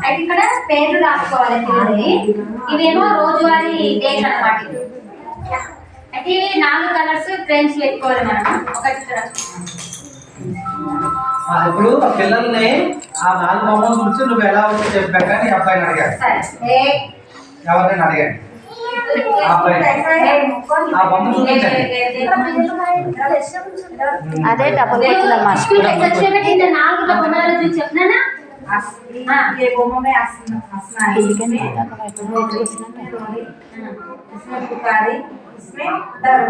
అయితే ఇక్కడ పేర్లు రాసుకోవాలి పిల్లల్ని ఇవేమో రోజువారీ డేట్ అన్నమాట ఇది. అయితే నాలుగు కలర్స్ ఫ్రేమ్స్ పెట్టుకోవాలి మనం ఒకటి ఇప్పుడు ఆ పిల్లల్ని ఆ నాలుగు బొమ్మల గురించి నువ్వు ఎలా వచ్చి చెప్పాక నీ అబ్బాయిని అడిగాడు. సరే. ఎవరినైనా అడిగాడు. ఆ అబ్బాయి ఆ బొమ్మ చూపించండి. అదే డబుల్ పెట్టిందమ్మా స్కూల్ వచ్చిన పెట్టింది నాలుగు బొమ్మల గురించి చెప్పినానా ये बोमो में आसना आसना है इसमें इसमें पुकारी इसमें दर्द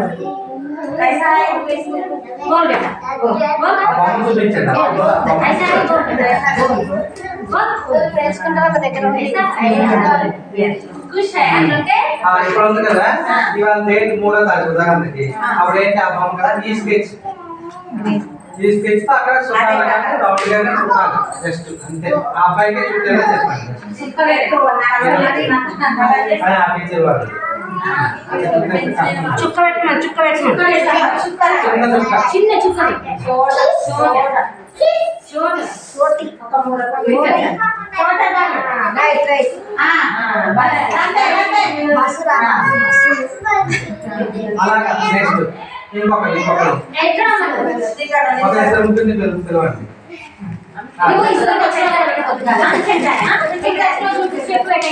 कैसा है इसमें बोल बेटा बोल बोल ఆ బొమ్మ చూపించండి ఆ బొమ్మ- ఆ బొమ్మ ऐसा है बोल बेटा बोल వేసుకుంటే ఒక దగ్గర ఉంది. ऐसा है खुश है हम लोग के ఆ, ఇప్పుడు ఉంది కదా ఆ. ఇవాళ డేట్ మూడో తారీఖు ఉదాహరణకి అప్పుడు ఏంటి ఆ బొమ్మ కదా ఈ స్కెచ్ ఈ స్కెచ్ తో అక్కడ చుట్టాలు గానే చుట్టాలి జస్ట్ అంతే. ఆ అబ్బాయికి చుట్టేలా చెప్పండి. అని ఆ టీచర్ వాళ్ళు. చుక్క పెట్టమా చుక్క పెట్టమా చిన్న చుక్క. అలాగా నెక్స్ట్ ఇంకొకటి ఇంకొకటి. ఉంటుంది పిల్లలు పిలవండి నువ్వు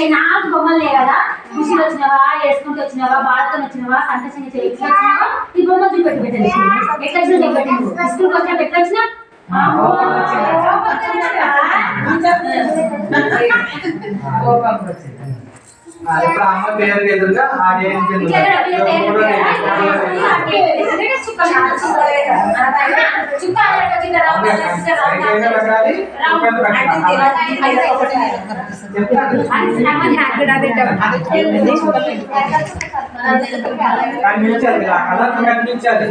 కదా బొమ్మలే కదా ఖుషిలు వచ్చినవా వేసుకుంటూ వచ్చినవా బాధతో వచ్చినవా సంతోషంగా ఈ బొమ్మ చూపెట్టి పెట్టండి ఎట్లా వచ్చినా పెట్టండి స్కూల్కి ఎట్లా అమ్మ పేరు ఎదురుగా మూడో కనిపించాలి ఆ కలర్ కనిపించాలి